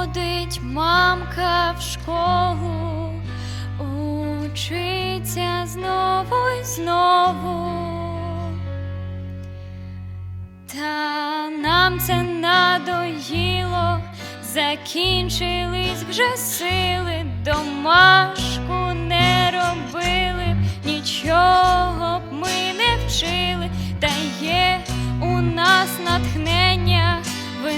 Ходить мамка в школу, учиться знову й знову. Та нам це надоїло, закінчились вже сили, домашку не робили, нічого б ми не вчили, та є у нас натхнення, ви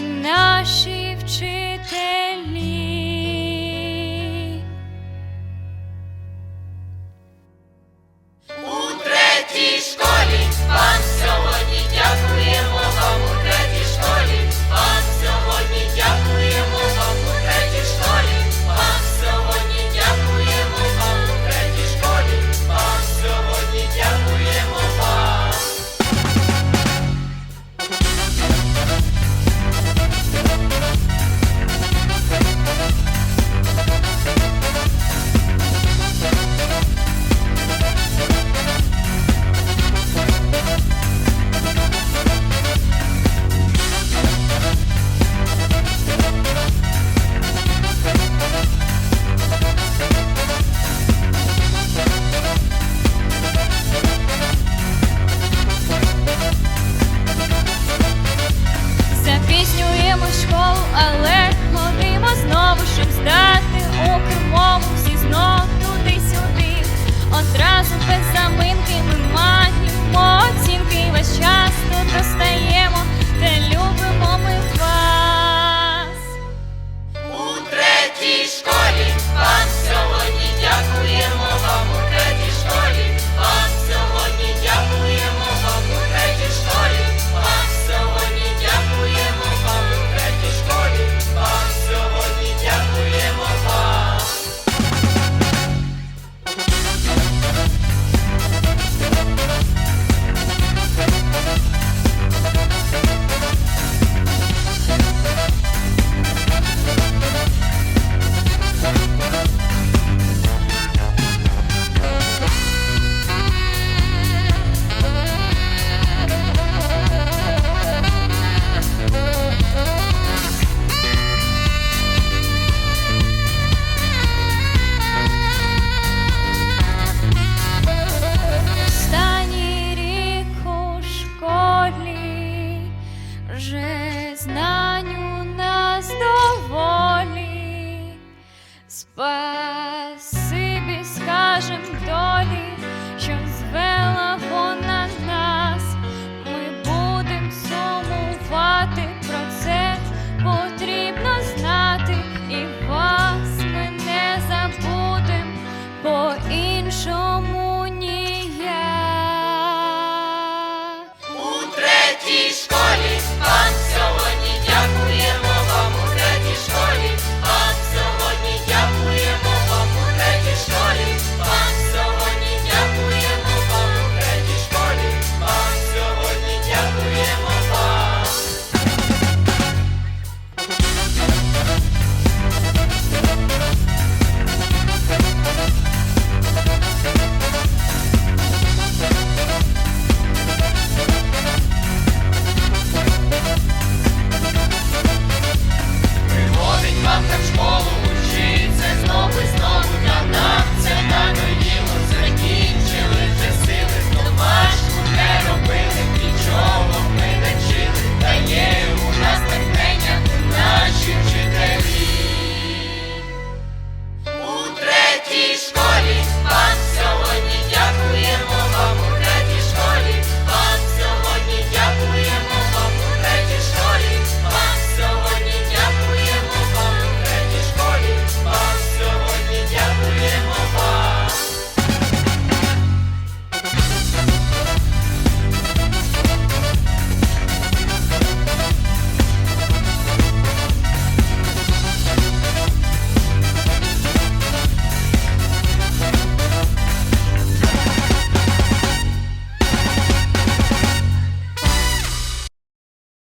Запіснюємо школу, але ходимо знову, щоб здати у кермову всі знов But